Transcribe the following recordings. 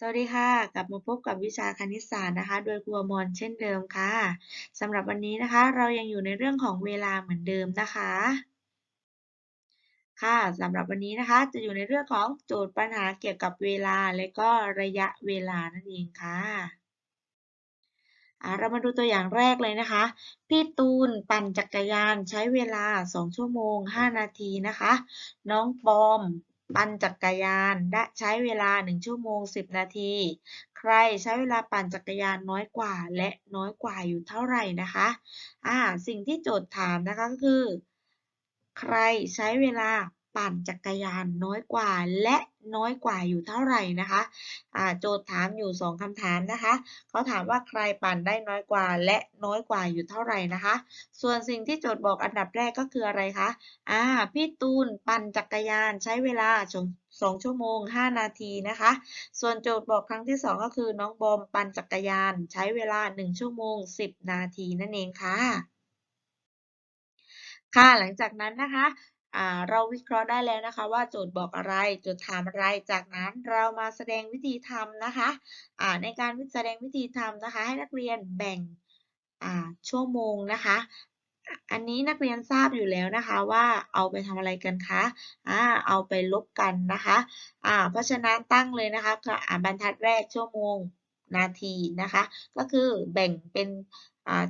สวัสดีค่ะ กลับมาพบกับวิชาคณิตศาสตร์นะคะ โดยครูอมรเช่นเดิมค่ะสำหรับวันนี้นะคะ เรายังอยู่ในเรื่องของเวลาเหมือนเดิมนะคะ ค่ะสำหรับวันนี้นะคะ จะอยู่ในเรื่องของโจทย์ปัญหาเกี่ยวกับเวลาและก็ระยะเวลานั่นเองค่ะเรามาดูตัวอย่างแรกเลยนะคะ พี่ตูนปั่นจักรยานใช้เวลา 2 ชั่วโมง 5 นาทีนะคะ น้องปอม ปั่นจักรยานได้ใช้เวลา 1 ชั่วโมง 10 นาที ใครใช้เวลาปั่นจักรยานน้อยกว่าและน้อยกว่าอยู่เท่าไหร่นะคะอ่าสิ่งที่โจทย์ถามนะคะก็คือ ใครใช้เวลา ปั่นจักรยานน้อยกว่าและน้อยกว่าอยู่เท่าไหร่นะคะอ่าโจทย์ถามอยู่ 2คำถามนะคะเขาถามว่าใครปั่นได้น้อยกว่า และน้อยกว่าอยู่เท่าไหร่นะคะ ส่วนสิ่งที่โจทย์บอกอันดับแรกก็คืออะไรคะอ่าพี่ตูนปั่นจักรยานใช้เวลาสองชั่วโมง 5 นาทีนะคะ ส่วนโจทย์บอกครั้งที่ 2 ก็คือน้องบอมปั่นจักรยาน ใช้เวลา 1 ชั่วโมง 10 นาทีนั่นเองค่ะ ค่ะหลังจากนั้นนะคะ เราวิเคราะห์ได้แล้วนะคะ ว่าโจทย์บอกอะไรโจทย์ถามอะไรจากนั้นเรามาแสดงวิธีทำนะคะในการแสดงวิธีทำนะคะ ให้นักเรียนแบ่งชั่วโมงนะคะ อันนี้นักเรียนทราบอยู่แล้วนะคะว่าเอาไปทำอะไรกันคะอ่าเอาไปลบกันนะคะอ่าเพราะฉะนั้นตั้งเลยนะคะอ่าบรรทัดแรกชั่วโมงนาทีนะคะ ก็คือแบ่งเป็น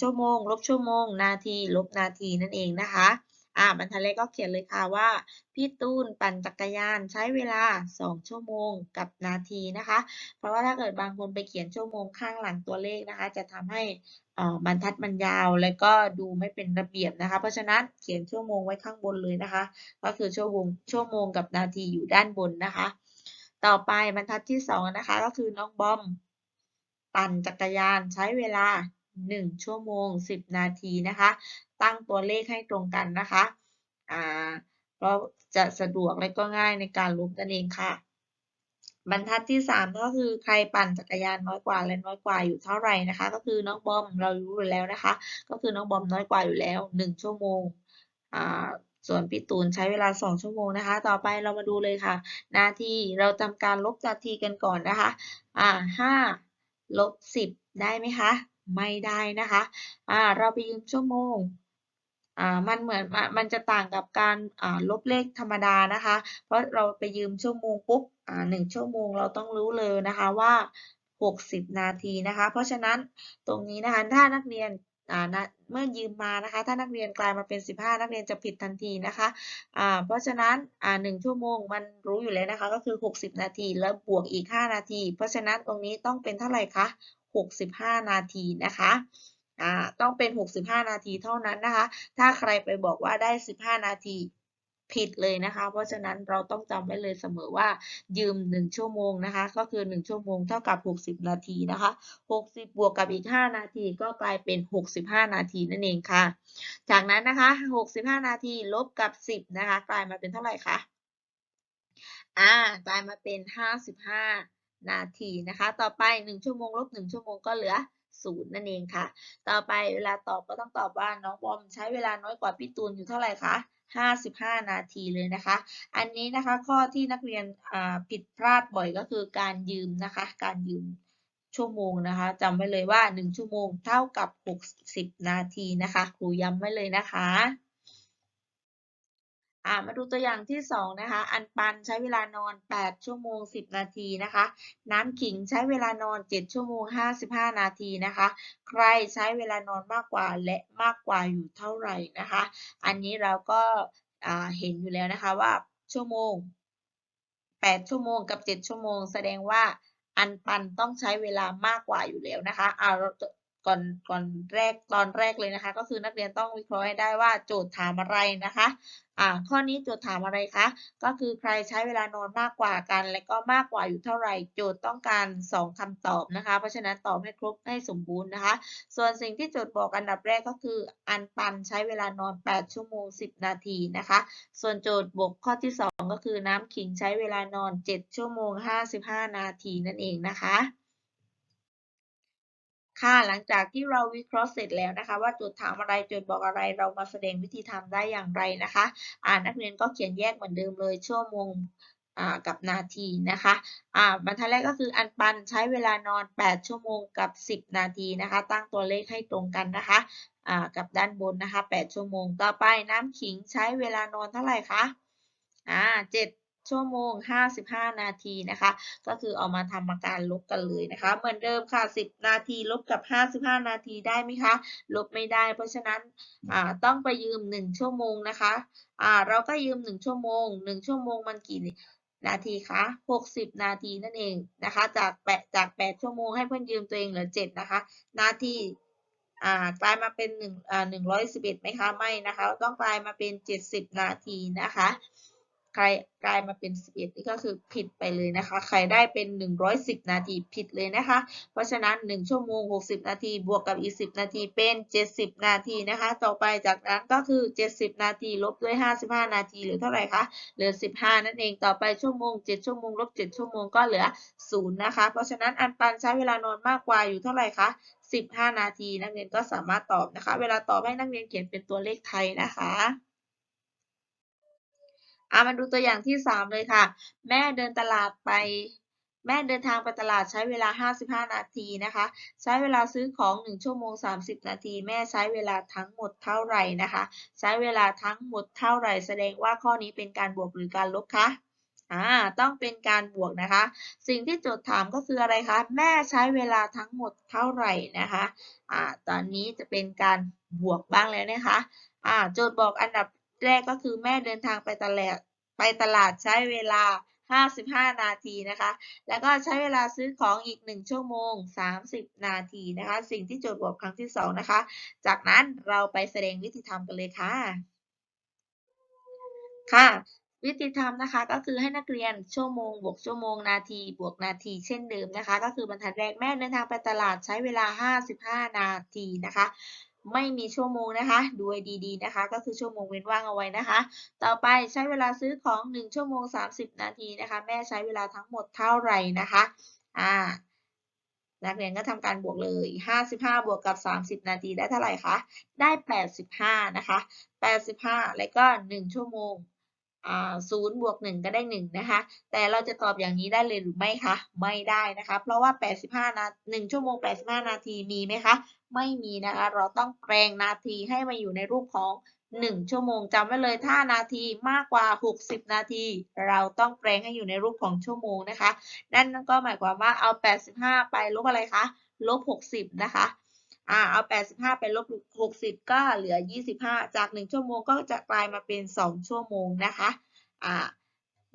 ชั่วโมง ลบชั่วโมง นาที ลบนาทีนั่นเองนะคะ อ่าบรรทัดแรกก็เขียนเลยค่ะว่า พี่ตูนปั่นจักรยานใช้เวลา 2 ชั่วโมงกับนาทีนะคะ เพราะว่าถ้าเกิดบางคนไปเขียนชั่วโมงข้างหลังตัวเลขนะคะ จะทำให้บรรทัดมันยาวแล้วก็ดูไม่เป็นระเบียบนะคะ เพราะฉะนั้นเขียนชั่วโมงไว้ข้างบนเลยนะคะ ก็คือชั่วโมงชั่วโมงกับนาทีอยู่ด้านบนนะคะ ต่อไปบรรทัดที่2นะคะก็คือน้องบอมปั่นจักรยานใช้เวลา 1 ชั่วโมง 10 นาทีนะคะ ตั้งตัวเลขให้ตรงกันนะคะอ่าก็จะสะดวกและก็ง่ายในการลบนั่นเองค่ะ บรรทัดที่ 3 ก็คือใครปั่นจักรยานน้อยกว่าและน้อยกว่าอยู่เท่าไหร่นะคะ ก็คือน้องบอมเรารู้อยู่แล้วนะคะ ก็คือน้องบอมน้อยกว่าอยู่แล้ว 1 ชั่วโมงอ่าส่วนพี่ตูนใช้เวลา 2 ชั่วโมงนะคะ ต่อไปเรามาดูเลยค่ะ นาทีเราทำการลบนาทีกันก่อนนะคะ อ่า5ลบ10 ได้ไหมคะ ไม่ได้นะคะอ่าเราไปยืมชั่วโมงอ่ามันเหมือนมันจะต่างกับการอ่าลบเลขธรรมดานะคะ เพราะเราไปยืมชั่วโมงปุ๊บอ่าหนึ่งชั่วโมงเราต้องรู้เลยนะคะว่า 60 นาทีนะคะ เพราะฉะนั้นตรงนี้นะคะถ้านักเรียนอ่านะเมื่อยืมมานะคะ ถ้านักเรียนกลายมาเป็น 15 นักเรียนจะผิดทันทีนะคะอ่าเพราะฉะนั้นอ่าหนึ่งชั่วโมงมันรู้อยู่แล้วนะคะ ก็คือ 60 นาที แล้วบวกอีก 5 นาที เพราะฉะนั้นตรงนี้ต้องเป็นเท่าไหร่คะ 65 นาทีนะคะต้องเป็น 65 นาทีเท่านั้นนะคะ ถ้าใครไปบอกว่าได้ 15 นาทีผิดเลยนะคะ เพราะฉะนั้นเราต้องจำไว้เลยเสมอว่ายืม 1 ชั่วโมงนะคะ ก็คือ 1 ชั่วโมงเท่ากับ 60 นาทีนะคะ 60 บวกกับอีก 5 นาทีก็กลายเป็น 65 นาทีนั่นเองค่ะ จากนั้นนะคะ 65 นาทีลบกับ 10 นะคะ กลายมาเป็นเท่าไหร่คะ อ่า กลายมาเป็น 55 นาทีนะคะ ต่อไป1ชั่วโมงลบ1ชั่วโมงก็เหลือศูนย์นั่นเองค่ะ ต่อไปเวลาตอบก็ต้องตอบว่าน้องบอมใช้เวลาน้อยกว่าพี่ตูนอยู่เท่าไหร่คะ55 นาทีเลยนะคะ อันนี้นะคะข้อที่นักเรียนผิดพลาดบ่อยก็คือการยืมนะคะ การยืมชั่วโมงนะคะจำไว้เลยว่า 1 ชั่วโมงเท่ากับ 60 นาทีนะคะ ครูย้ำไว้เลยนะคะ อ่ามาดูตัวอย่างที่2นะคะ อันปันใช้เวลานอน 8 ชั่วโมง 10 นาทีนะคะ น้ำขิงใช้เวลานอน 7 ชั่วโมง 55 นาทีนะคะ ใครใช้เวลานอนมากกว่าและมากกว่าอยู่เท่าไหร่นะคะ อันนี้เราก็เห็นอยู่แล้วนะคะว่าชั่วโมง 8 ชั่วโมงกับ 7 ชั่วโมง แสดงว่าอันปันต้องใช้เวลามากกว่าอยู่แล้วนะคะเอาเรา ก่อนก่อนแรกตอนแรกเลยนะคะ ก็คือนักเรียนต้องวิเคราะห์ให้ได้ว่าโจทย์ถามอะไรนะคะอ่าข้อนี้โจทย์ถามอะไรคะก็คือใครใช้เวลานอนมากกว่ากัน และก็มากกว่าอยู่เท่าไหร่ โจทย์ต้องการ 2คำตอบนะคะ เพราะฉะนั้นตอบให้ครบให้สมบูรณ์นะคะ ส่วนสิ่งที่โจทย์บอกอันดับแรกก็คือ อันปันใช้เวลานอน 8 ชั่วโมง 10 นาทีนะคะ ส่วนโจทย์บวกข้อที่ 2 ก็คือน้ำขิงใช้เวลานอน 7 ชั่วโมง 55 นาทีนั่นเองนะคะ ค่ะ หลังจากที่เราวิเคราะห์เสร็จแล้วนะคะ ว่าโจทย์ถามอะไรโจทย์บอกอะไรเรามาแสดงวิธีทำได้อย่างไรนะคะ อ่านักเรียนก็เขียนแยกเหมือนเดิมเลยชั่วโมงกับนาทีนะคะอ่าบรรทัดแรกก็คืออันปันใช้เวลานอน 8 ชั่วโมงกับ 10 นาทีนะคะ ตั้งตัวเลขให้ตรงกันนะคะอ่ากับด้านบนนะคะ 8 ชั่วโมง ต่อไปน้ำขิงใช้เวลานอนเท่าไหร่คะอ่า7 ชั่วโมง 55 นาทีนะคะ ก็คือเอามาทำาการลบกันเลยนะคะ เหมือนเดิมค่ะ 10 นาทีลบกับ 55 นาทีได้ไหมคะ ลบไม่ได้ เพราะฉะนั้นต้องไปยืม 1 ชั่วโมงนะคะอ่าเราก็ยืม 1 ชั่วโมง 1 ชั่วโมงมันกี่นาทีคะ 60 นาทีนั่นเองนะคะ จากแปจาก 8 ชั่วโมงให้เพื่อนยืมตัวเองเหลือ 7 นะคะ นาทีอ่ากลายมาเป็น1อ่า111ไหมคะ ไม่นะคะ ต้องกลายมาเป็น 70 นาทีนะคะ ใครกลายมาเป็น 11 นี่ก็คือผิดไปเลยนะคะ ใครได้เป็น 110 นาทีผิดเลยนะคะ เพราะฉะนั้น 1 ชั่วโมง 60 นาทีบวกกับอีก 10 นาทีเป็น 70 นาทีนะคะ ต่อไปจากนั้นก็คือ 70 นาทีลบด้วย 55 นาทีเหลือเท่าไหร่คะเหลือ 15 นั่นเองต่อไปชั่วโมง 7 ชั่วโมงลบ 7 ชั่วโมงก็เหลือ 0 นะคะ เพราะฉะนั้นอันปันใช้เวลานอนมากกว่าอยู่เท่าไหร่คะ15 นาที นักเรียนก็สามารถตอบนะคะ เวลาตอบให้นักเรียนเขียนเป็นตัวเลขไทยนะคะ อามาดูตัวอย่างที่ 3 เลยค่ะ แม่เดินตลาดไป แม่เดินทางไปตลาดใช้เวลา 55 นาทีนะคะ ใช้เวลาซื้อของ 1 ชั่วโมง 30 นาที แม่ใช้เวลาทั้งหมดเท่าไหร่นะคะ ใช้เวลาทั้งหมดเท่าไหร่ แสดงว่าข้อนี้เป็นการบวกหรือการลบคะ่าต้องเป็นการบวกนะคะ สิ่งที่โจทย์ถามก็คืออะไรคะ แม่ใช้เวลาทั้งหมดเท่าไหร่นะคะอ่าตอนนี้จะเป็นการบวกบ้างแล้วนะคะอ่าโจทย์บอกอันดับ แรกก็คือแม่เดินทางไปตลาดไปตลาดใช้เวลา 55 นาทีนะคะ แล้วก็ใช้เวลาซื้อของอีก 1 ชั่วโมง 30 นาทีนะคะ สิ่งที่โจทย์บอกครั้งที่ 2 นะคะ จากนั้นเราไปแสดงวิธีทำกันเลยค่ะ ค่ะวิธีทำนะคะก็คือให้นักเรียนชั่วโมงบวกชั่วโมงนาที บวกนาทีเช่นเดิมนะคะ ก็คือบรรทัดแรกแม่เดินทางไปตลาดใช้เวลา 55 นาทีนะคะ ไม่มีชั่วโมงนะคะ ดูดีๆนะคะ ก็คือชั่วโมงเว้นว่างเอาไว้นะคะ ต่อไปใช้เวลาซื้อของ 1 ชั่วโมง 30 นาทีนะคะ แม่ใช้เวลาทั้งหมดเท่าไหร่นะคะ อ่า นักเรียนก็ทำการบวกเลย 55 บวกกับ 30 นาทีได้เท่าไหร่คะ ได้ 85 นะคะ 85 แล้วก็ 1 ชั่วโมง ศูนย์บวกหนึ่งก็ได้หนึ่งนะคะ แต่เราจะตอบอย่างนี้ได้เลยหรือไม่คะ ไม่ได้นะคะ เพราะว่า 85 นาหนึ่งชั่วโมง 85 นาทีมีไหมคะ ไม่มีนะคะ เราต้องแปลงนาทีให้มาอยู่ในรูปของ 1 ชั่วโมงจำไว้เลยถ้านาทีมากกว่า 60 นาที เราต้องแปลงให้อยู่ในรูปของชั่วโมงนะคะ นั่นก็หมายความว่าเอา 85 ไปลบอะไรคะ ลบ 60 นะคะ อ่าเอา 85 ไปลบ60 ก็เหลือ 25 จาก 1 ชั่วโมงก็จะกลายมาเป็น 2 ชั่วโมงนะคะอ่า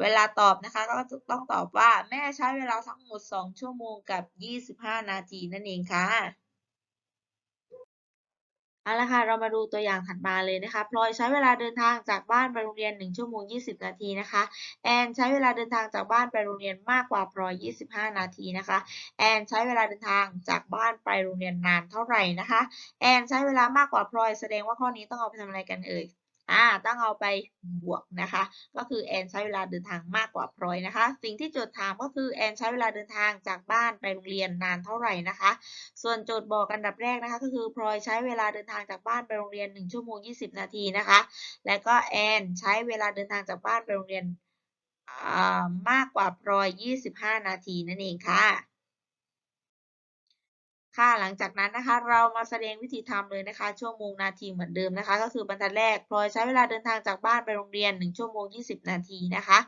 เวลาตอบนะคะก็ต้องตอบว่าแม่ใช้เวลาทั้งหมด 2 ชั่วโมงกับ 25 นาทีนั่นเองค่ะ เอาละค่ะ เรามาดูตัวอย่างถัดมาเลยนะคะ พลอยใช้เวลาเดินทางจากบ้านไปโรงเรียน 1 ชั่วโมง 20 นาทีนะคะ แอนใช้เวลาเดินทางจากบ้านไปโรงเรียนมากกว่าพลอย 25 นาทีนะคะ แอนใช้เวลาเดินทางจากบ้านไปโรงเรียนนานเท่าไหร่นะคะ แอนใช้เวลามากกว่าพลอย แสดงว่าข้อนี้ต้องเอาไปทำอะไรกันเอ่ย อ่าต้องเอาไปบวกนะคะ ก็คือแอนใช้เวลาเดินทางมากกว่าพลอยนะคะ สิ่งที่โจทย์ถามก็คือแอนใช้เวลาเดินทางจากบ้านไปโรงเรียนนานเท่าไหร่นะคะ ส่วนโจทย์บอกอันดับแรกนะคะ ก็คือพลอยใช้เวลาเดินทางจากบ้านไปโรงเรียน1ชั่วโมง20 นาทีนะคะ และก็แอนใช้เวลาเดินทางจากบ้านไปโรงเรียนมากกว่าพลอย 25 นาทีนั่นเองค่ะ ค่ะหลังจากนั้นนะคะเรามาแสดงวิธีทำเลยนะคะชั่วโมงนาทีเหมือนเดิมนะคะ ก็คือบรรทัดแรกพลอยใช้เวลาเดินทางจากบ้านไปโรงเรียน 1 ชั่วโมง 20 นาทีนะคะ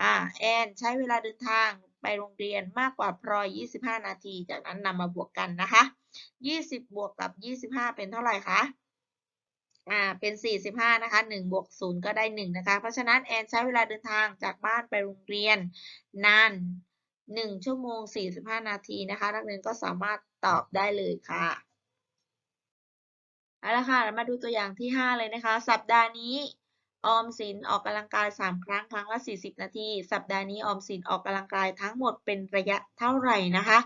อ่าแอนใช้เวลาเดินทางไปโรงเรียนมากกว่าพลอย 25 นาที จากนั้นนำมาบวกกันนะคะ 20 บวกกับ 25 เป็นเท่าไหร่คะอ่าเป็น 45 นะคะ 1 บวก 0 ก็ได้ 1 นะคะ เพราะฉะนั้นแอนใช้เวลาเดินทางจากบ้านไปโรงเรียนนาน 1 ชั่วโมง 45 นาทีนะคะ นักเรียนก็สามารถตอบได้เลยค่ะเอาละค่ะมาดูตัวอย่างที่ 5 เลยนะคะ สัปดาห์นี้ออมสินออกกำลังกาย 3 ครั้งครั้งละ 40 นาที สัปดาห์นี้ออมสินออกกำลังกายทั้งหมดเป็นระยะเท่าไหร่นะคะ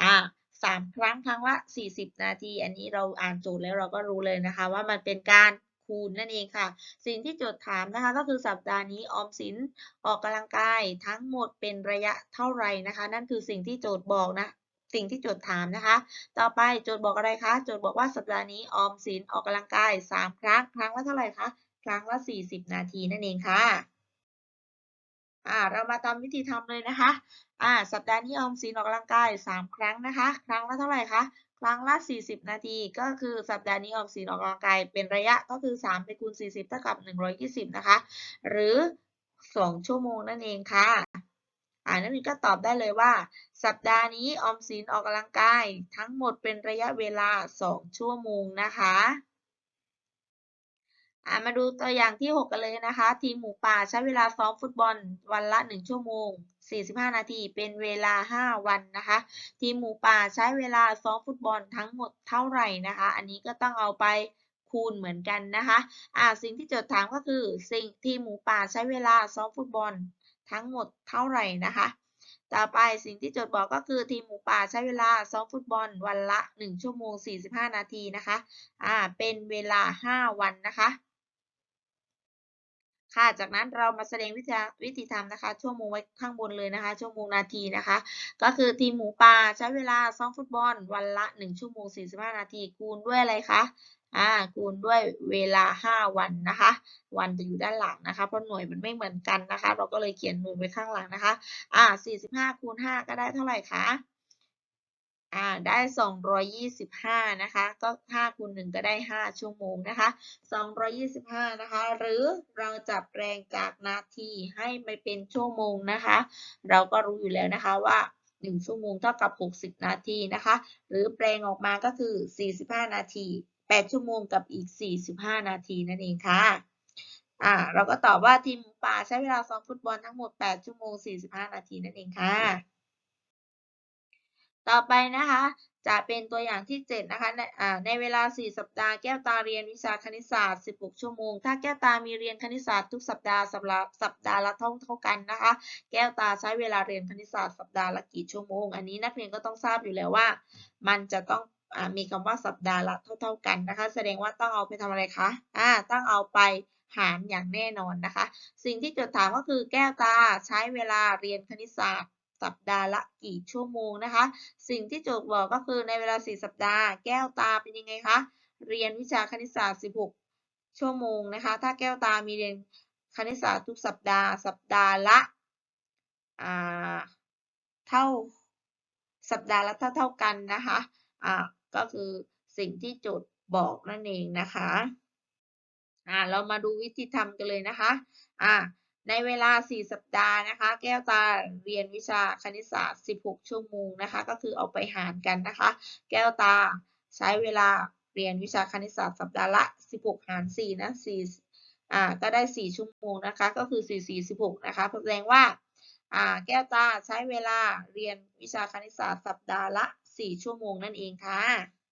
อ่าสามครั้งครั้งละ 40 นาที อันนี้เราอ่านโจทย์แล้วเราก็รู้เลยนะคะ ว่ามันเป็นการ คูณนั่นเองค่ะ สิ่งที่โจทย์ถามนะคะก็คือสัปดาห์นี้ออมสินออกกำลังกายทั้งหมดเป็นระยะเท่าไหร่นะคะ นั่นคือสิ่งที่โจทย์บอกนะสิ่งที่โจทย์ถามนะคะ ต่อไปโจทย์บอกอะไรคะ โจทย์บอกว่าสัปดาห์นี้ออมสินออกกำลังกาย 3 ครั้ง ครั้งละเท่าไหร่คะ ครั้งละ 40 นาทีนั่นเองค่ะ อ่า เรามาทำวิธีทำเลยนะคะ อ่า สัปดาห์นี้ออมสินออกกำลังกาย 3 ครั้งนะคะ ครั้งละเท่าไหร่คะ ครั้งละ 40 นาที ก็คือสัปดาห์นี้ออมสินออกกำลังกายเป็นระยะก็คือ 3 ไปคูณ 40 เท่ากับ 120 นะคะ หรือ 2 ชั่วโมงนั่นเองค่ะอ่านักเรียนก็ตอบได้เลยว่า สัปดาห์นี้ออมสินออกกำลังกายทั้งหมดเป็นระยะเวลา 2 ชั่วโมงนะคะอ่ามาดูตัวอย่างที่ 6 กันเลยนะคะ ทีมหมูป่าใช้เวลาซ้อมฟุตบอลวันละ 1 ชั่วโมง 45 นาที เป็นเวลา 5 วันนะคะ ทีมหมูป่าใช้เวลาซ้อมฟุตบอลทั้งหมดเท่าไหร่นะคะ อันนี้ก็ต้องเอาไปคูณเหมือนกันนะคะอ่าสิ่งที่โจทย์ถามก็คือ สิ่งทีมหมูป่าใช้เวลาซ้อมฟุตบอลทั้งหมดเท่าไหร่นะคะ ต่อไปสิ่งที่โจทย์บอกก็คือทีมหมูป่าใช้เวลาซ้อมฟุตบอลวันละ 1 ชั่วโมง 45 นาทีนะคะ อ่า เป็นเวลา 5 วันนะคะ ค่ะ จากนั้นเรามาแสดงวิธีวิธีทำนะคะ ชั่วโมงไว้ข้างบนเลยนะคะ ชั่วโมงนาทีนะคะ ก็คือทีมหมูป่าใช้เวลาซ้อมฟุตบอลวันละ 1 ชั่วโมง 45 นาที คูณด้วยอะไรคะอ่าคูณด้วยเวลา 5 วันนะคะ วันจะอยู่ด้านหลังนะคะ เพราะหน่วยมันไม่เหมือนกันนะคะ เราก็เลยเขียนหน่วยไว้ข้างหลังนะคะ อ่า45คูณ5ก็ได้เท่าไหร่คะ อ่าได้ 225 นะคะ ก็5คูณ1ก็ได้ 5 ชั่วโมงนะคะ 225 นะคะ หรือเราจะแปลงจากนาทีให้ไปเป็นชั่วโมงนะคะ เราก็รู้อยู่แล้วนะคะว่า 1 ชั่วโมงเท่ากับ 60 นาทีนะคะ หรือแปลงออกมาก็คือ 45 นาที 8 ชั่วโมงกับอีก 45 นาทีนั่นเองค่ะอ่าเราก็ตอบว่าทีมป่าใช้เวลาซ้อมฟุตบอลทั้งหมด 8 ชั่วโมง 45 นาทีนั่นเองค่ะ ต่อไปนะคะจะเป็นตัวอย่างที่ 7 นะคะในในเวลา 4 สัปดาห์แก้วตาเรียนวิชาคณิตศาสตร์ 16 ชั่วโมง ถ้าแก้วตามีเรียนคณิตศาสตร์ทุกสัปดาห์สัปดาห์สัปดาห์ละเท่าเท่ากันนะคะ แก้วตาใช้เวลาเรียนคณิตศาสตร์สัปดาห์ละกี่ชั่วโมง อันนี้นักเรียนก็ต้องทราบอยู่แล้วว่า มันจะต้องอมีคำว่าสัปดาห์ละเท่าเท่ากันนะคะ แสดงว่าต้องเอาไปทำอะไรคะอ่าต้องเอาไปหารอย่างแน่นอนนะคะ สิ่งที่โจทย์ถามก็คือแก้วตาใช้เวลาเรียนคณิตศาสตร์ สัปดาห์ละกี่ชั่วโมงนะคะ สิ่งที่โจทย์บอกก็คือในเวลา 4 สัปดาห์ แก้วตาเป็นยังไงคะ เรียนวิชาคณิตศาสตร์ 16 ชั่วโมงนะคะ ถ้าแก้วตามีเรียนคณิตศาสตร์ทุกสัปดาห์ สัปดาห์ละเท่าสัปดาห์ละเท่าเท่ากันนะคะอ่าก็คือสิ่งที่โจทย์บอกนั่นเองนะคะอ่าเรามาดูวิธีทำกันเลยนะคะอ่า ในเวลา 4 สัปดาห์นะคะ แก้วตาเรียนวิชาคณิตศาสตร์ 16 ชั่วโมงนะคะ ก็คือเอาไปหารกันนะคะ แก้วตาใช้เวลาเรียนวิชาคณิตศาสตร์สัปดาห์ละ 16 หาร 4 นะ 4 อ่า ก็ได้ 4 ชั่วโมงนะคะ ก็คือ 4 4 16 นะคะ แสดงว่า อ่า แก้วตาใช้เวลาเรียนวิชาคณิตศาสตร์สัปดาห์ละ 4 ชั่วโมงนั่นเองค่ะ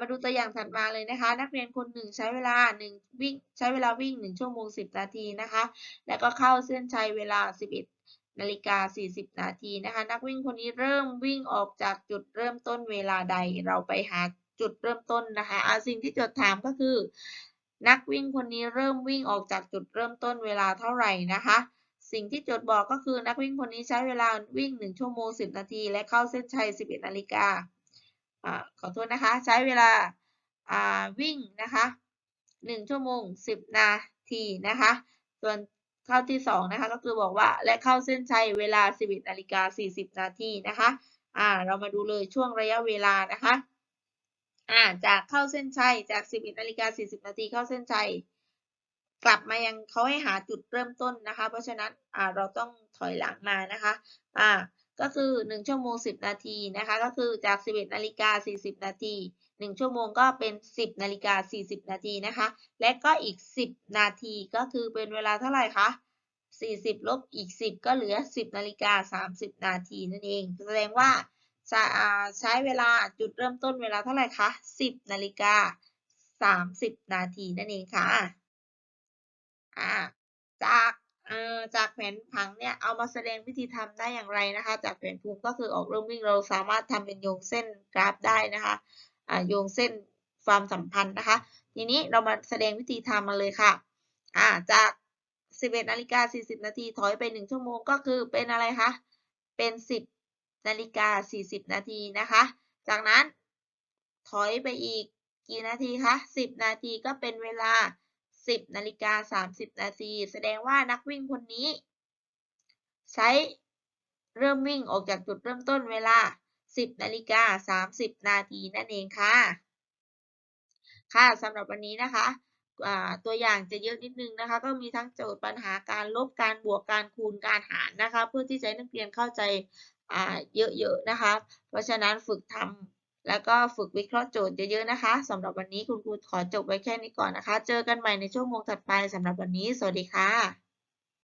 มาดูตัวอย่างถัดมาเลยนะคะ นักเรียนคนหนึ่งใช้เวลา1วิ่งใช้เวลาวิ่ง 1 ชั่วโมง 10 นาทีนะคะ แล้วก็เข้าเส้นชัยเวลา 11นาฬิกา40 นาทีนะคะ นักวิ่งคนนี้เริ่มวิ่งออกจากจุดเริ่มต้นเวลาใดเราไปหาจุดเริ่มต้นนะคะอาสิ่งที่โจทย์ถามก็คือ นักวิ่งคนนี้เริ่มวิ่งออกจากจุดเริ่มต้นเวลาเท่าไหร่นะคะ สิ่งที่โจทย์บอกก็คือนักวิ่งคนนี้ใช้เวลาวิ่ง 1 ชั่วโมง 10 นาที และเข้าเส้นชัย 11นาฬิกา อขอโทษนะคะ ใช้เวลาอ่าวิ่งนะคะ1ชั่วโมง 10 นาทีนะคะ ส่วนข้อที่2นะคะก็คือบอกว่าและเข้าเส้นชัยเวลา 11นาฬิกา40 นาทีนะคะอ่าเรามาดูเลยช่วงระยะเวลานะคะอ่าจากเข้าเส้นชัยจาก 11นาฬิกา40 นาทีเข้าเส้นชัยกลับมายังเขาให้หาจุดเริ่มต้นนะคะ เพราะฉะนั้นอ่าเราต้องถอยหลังมานะคะอ่า ก็คือ 1 ชั่วโมง 10 นาทีนะคะ ก็คือจาก 11นาฬิกา40 นาที 1 ชั่วโมงก็เป็น 10นาฬิกา40 นาทีนะคะ และก็อีก 10 นาทีก็คือเป็นเวลาเท่าไหร่คะ 40 ลบอีก 10 ก็เหลือ 10นาฬิกา30 นาทีนั่นเอง แสดงว่าจะใช้เวลาจุดเริ่มต้นเวลาเท่าไหร่คะ 10นาฬิกา30 นาทีนั่นเองค่ะอ่าจาก จากแผนผังเนี่ยเอามาแสดงวิธีทำได้อย่างไรนะคะ จากแผนภูมิก็คือออกเริ่มวิ่งเราสามารถทำเป็นโยงเส้นกราฟได้นะคะอ่าโยงเส้นความสัมพันธ์นะคะ ทีนี้เรามาแสดงวิธีทำมาเลยค่ะอ่าจาก 11นาฬิกา40 นาทีถอยไป 1 ชั่วโมงก็คือเป็นอะไรคะ เป็น 10นาฬิกา40 นาทีนะคะ จากนั้นถอยไปอีกกี่นาทีคะ 10 นาทีก็เป็นเวลา 10นาฬิกา30นาทีแสดงว่านักวิ่งคนนี้ ใช้เริ่มวิ่งออกจากจุดเริ่มต้นเวลา 10นาฬิกา30นาทีนั่นเองค่ะ ค่ะสำหรับวันนี้นะคะตัวอย่างจะเยอะนิดนึงนะคะ ก็มีทั้งโจทย์ปัญหาการลบการบวกการคูณการหารนะคะ เพื่อที่จะให้นักเรียนเข้าใจเยอะๆนะคะ เพราะฉะนั้นฝึกทำ แล้วก็ฝึกวิเคราะห์โจทย์เยอะๆนะคะสำหรับวันนี้คุณครูขอจบไว้แค่นี้ก่อนนะคะ เจอกันใหม่ในช่วงโมงถัดไปสำหรับวันนี้ สวัสดีค่ะ